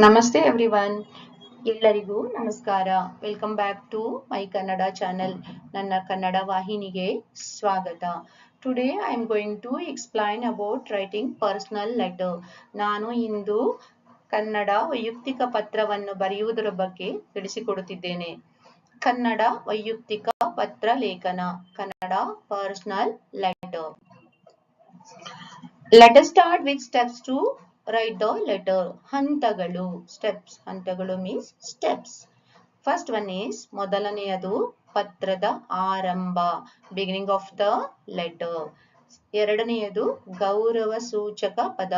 ನಮಸ್ತೆ ಎವ್ರಿವನ್. ಎಲ್ಲರಿಗೂ ನಮಸ್ಕಾರ. Welcome back to my Kannada channel. ನನ್ನ ಕನ್ನಡ ವಾಹಿನಿಗೆ ಸ್ವಾಗತ. Today I am going to explain about writing personal letter ನಾನು ಇಂದು ಕನ್ನಡ ವೈಯಕ್ತಿಕ ಪತ್ರವನ್ನು ಬರೆಯುವುದರ ಬಗ್ಗೆ ತಿಳಿಸಿಕೊಡುತ್ತಿದ್ದೇನೆ. ಕನ್ನಡ ವೈಯಕ್ತಿಕ ಪತ್ರ ಲೇಖನ. Kannada personal letter let start with steps to write the letter, ಹಂತಗಳು, steps. ಹಂತಗಳು means steps. First one is ಮೊದಲನೆಯದು ಪತ್ರದ ಆರಂಭ, beginning of the letter. ಎರಡನೆಯದು ಗೌರವ ಸೂಚಕ ಪದ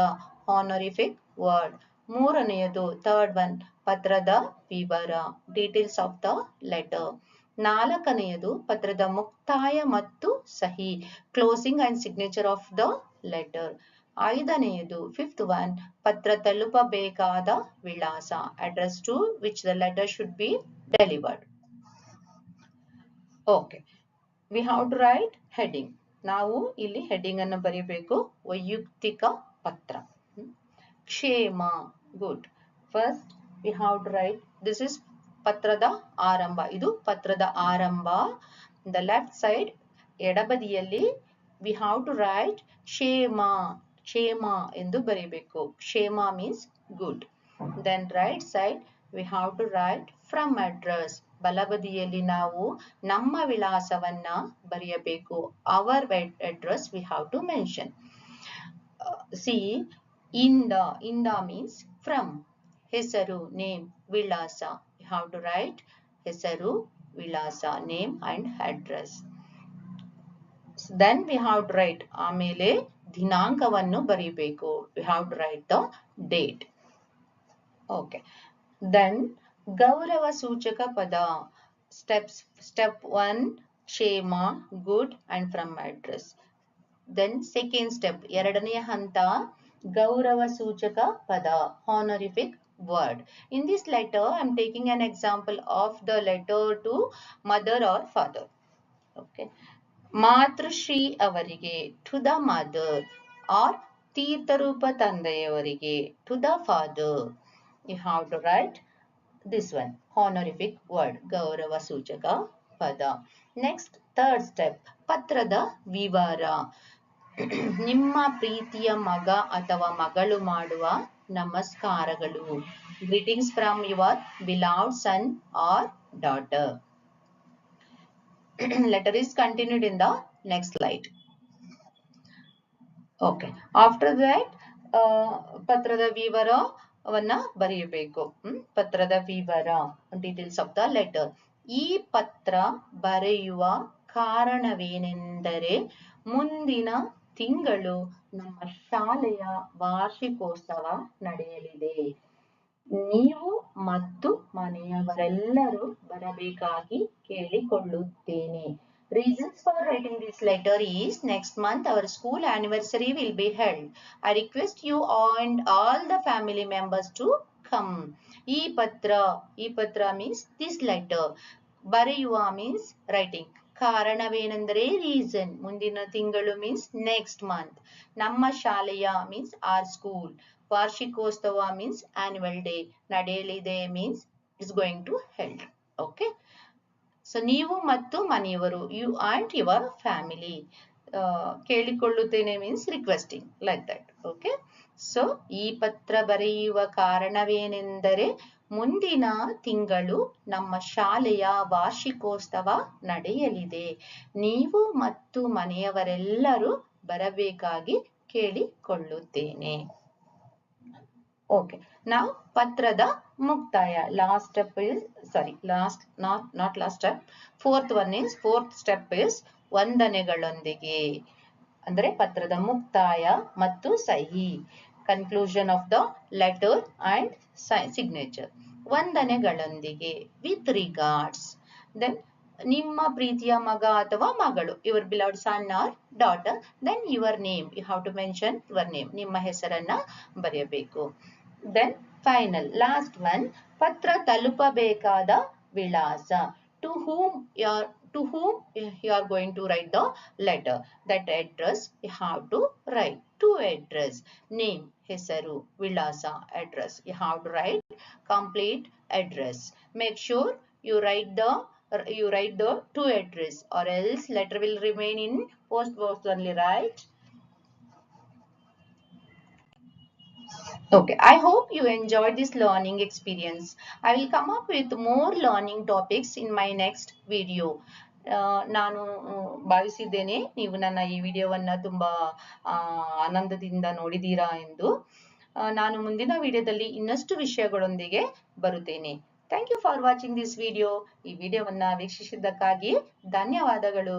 ಹಾನರಿಫಿಕ್ ವರ್ಡ್ ಮೂರನೆಯದು ಥರ್ಡ್ ಒನ್ ಪತ್ರದ ವಿವರ ಡೀಟೇಲ್ಸ್ ಆಫ್ ದ ಲೆಟರ್ ನಾಲ್ಕನೆಯದು ಪತ್ರದ ಮುಕ್ತಾಯ ಮತ್ತು ಸಹಿ closing and signature of the letter ಐದನೆಯದು fifth one ಪತ್ರ ತಲುಪಬೇಕಾದ ವಿಳಾಸ. Address to which the letter should be delivered okay we have to write heading ನಾವು ಇಲ್ಲಿ ಹೆಡಿಂಗ್ ಅನ್ನು ಬರೀಬೇಕು. ವೈಯಕ್ತಿಕ ಪತ್ರ. ಕ್ಷೇಮ. Good first we have to write this is ಪತ್ರದ ಆರಂಭ. ಇದು ಪತ್ರದ ಆರಂಭ. ದ ಲೆಫ್ಟ್ ಸೈಡ್ ಎಡಬದಿಯಲ್ಲಿ ವಿ ಹಾವ್ ಟು ರೈಟ್ ಕ್ಷೇಮ. ಕ್ಷೇಮ ಎಂದು ಬರೀಬೇಕು. ಕ್ಷೇಮ means good then right side we have to write from address ಬಲಬದಿಯಲ್ಲಿ ನಾವು ನಮ್ಮ ವಿಳಾಸವನ್ನ ಬರೆಯಬೇಕು. Our address we have to mention see ಇಂದ ಇಂದ ಮೀನ್ಸ್ ಫ್ರಮ್ ಹೆಸರು ನೇಮ್ ವಿಳಾಸ. ವಿ ಹಾವ್ ಟು ರೈಟ್ ಹೆಸರು, ವಿಳಾಸ name and address then we have to write ಆಮೇಲೆ ದಿನಾಂಕವನ್ನು ಬರೀಬೇಕು. We have to write the date okay then ಗೌರವ ಸೂಚಕ ಪದ. ಸ್ಟೆಪ್ಸ್ ಸ್ಟೆಪ್ ಒನ್ ಕ್ಷೇಮ good and from address then second step ಎರಡನೆಯ ಹಂತ, ಗೌರವ ಸೂಚಕ ಪದ honorific word in this letter I am taking an example of the letter to mother or father okay ಮಾತೃಶ್ರೀ ಅವರಿಗೆ ಟು ದ ಮದರ್. ಆರ್. ತೀರ್ಥರೂಪ ತಂದೆಯವರಿಗೆ to the father. You have to write this one honorific word ಗೌರವ ಸೂಚಕ ಪದ. Next third step ಪತ್ರದ ವಿವರ. ನಿಮ್ಮ ಪ್ರೀತಿಯ ಮಗ ಅಥವಾ ಮಗಳು ಮಾಡುವ ನಮಸ್ಕಾರಗಳು. Greetings from your beloved son or daughter letter is continued in the next slide. Okay after that uh, ಪತ್ರದ ವಿವರವನ್ನ ಬರೆಯಬೇಕು. ಪತ್ರದ ವಿವರ ಡೀಟೇಲ್ಸ್ ಆಫ್ ದ ಲೆಟರ್ ಈ ಪತ್ರ ಬರೆಯುವ ಕಾರಣವೇನೆಂದರೆ ಮುಂದಿನ ತಿಂಗಳು ನಮ್ಮ ಶಾಲೆಯ ವಾರ್ಷಿಕೋತ್ಸವ ನಡೆಯಲಿದೆ. ನೀವು ಮತ್ತು ಮನೆಯವರೆಲ್ಲರೂ ಬರಬೇಕಾಗಿ ಕೇಳಿಕೊಳ್ಳುತ್ತೇನೆ Reasons for writing this letter is next month our school anniversary will be held. I request you and all the family members to come. ಈ ಪತ್ರ ಈ ಪತ್ರ means this letter. ಬರೆಯುವ means writing. ಕಾರಣವೇನೆಂದರೆ ರೀಸನ್ ಮುಂದಿನ ತಿಂಗಳು ಮೀನ್ಸ್ ನೆಕ್ಸ್ಟ್ ಮಂತ್ ನಮ್ಮ ಶಾಲೆಯ ಮೀನ್ಸ್ ಆರ್ ಸ್ಕೂಲ್ ವಾರ್ಷಿಕೋತ್ಸವ ಮೀನ್ಸ್ ಆನ್ಯುವಲ್ ಡೇ ನಡೆಯಲಿದೆ means it's going to held okay so ನೀವು ಮತ್ತು ಮನೆಯವರು ಯು ಆ್ಯಂಡ್ ಯುವರ್ ಫ್ಯಾಮಿಲಿ ಕೇಳಿಕೊಳ್ಳುತ್ತೇನೆ means requesting like that okay so ಈ ಪತ್ರ ಬರೆಯುವ ಕಾರಣವೇನೆಂದರೆ ಮುಂದಿನ ತಿಂಗಳು ನಮ್ಮ ಶಾಲೆಯ ವಾರ್ಷಿಕೋತ್ಸವ ನಡೆಯಲಿದೆ. ನೀವು ಮತ್ತು ಮನೆಯವರೆಲ್ಲರೂ ಬರಬೇಕಾಗಿ ಕೇಳಿಕೊಳ್ಳುತ್ತೇನೆ. ಓಕೆ ನಾವು ಪತ್ರದ ಮುಕ್ತಾಯ. Last step is sorry last not not last step fourth one is fourth step is ವಂದನೆಗಳೊಂದಿಗೆ. ಅಂದರೆ ಪತ್ರದ ಮುಕ್ತಾಯ ಮತ್ತು ಸಹಿ. Conclusion of the letter and signature ವಂದನೆಗಳೊಂದಿಗೆ with regards then ನಿಮ್ಮ ಪ್ರೀತಿಯ ಮಗ ಅಥವಾ ಮಗಳು your beloved son or daughter then your name you have to mention your name ನಿಮ್ಮ ಹೆಸರನ್ನ ಬರೆಯಬೇಕು. ದೆನ್ ಫೈನಲ್ ಲಾಸ್ಟ್ ಒನ್ ಪತ್ರ ತಲುಪಬೇಕಾದ ವಿಳಾಸ. ಟು ಹೂಮ್ ಯಾರ್ to whom you are going to write the letter. That address you have to write. To address. Name, hesaru, vilasa, address. You have to write complete address. Make sure you write the you write the to address or else letter will remain in post box only, right? Okay, I hope you enjoyed this learning experience. I will come up with more learning topics in my next video. ನಾನು ಭಾವಿಸಿದ್ದೇನೆ ನೀವು ನನ್ನ ಈ ವಿಡಿಯೋವನ್ನ ತುಂಬಾ ಆ, ಆನಂದದಿಂದ ನೋಡಿದ್ದೀರಾ ಎಂದು. ನಾನು ಮುಂದಿನ ವಿಡಿಯೋದಲ್ಲಿ ಇನ್ನಷ್ಟು ವಿಷಯಗಳೊಂದಿಗೆ ಬರುತ್ತೇನೆ. Thank you for watching this video ಈ ವಿಡಿಯೋವನ್ನ ವೀಕ್ಷಿಸಿದ್ದಕ್ಕಾಗಿ ಧನ್ಯವಾದಗಳು.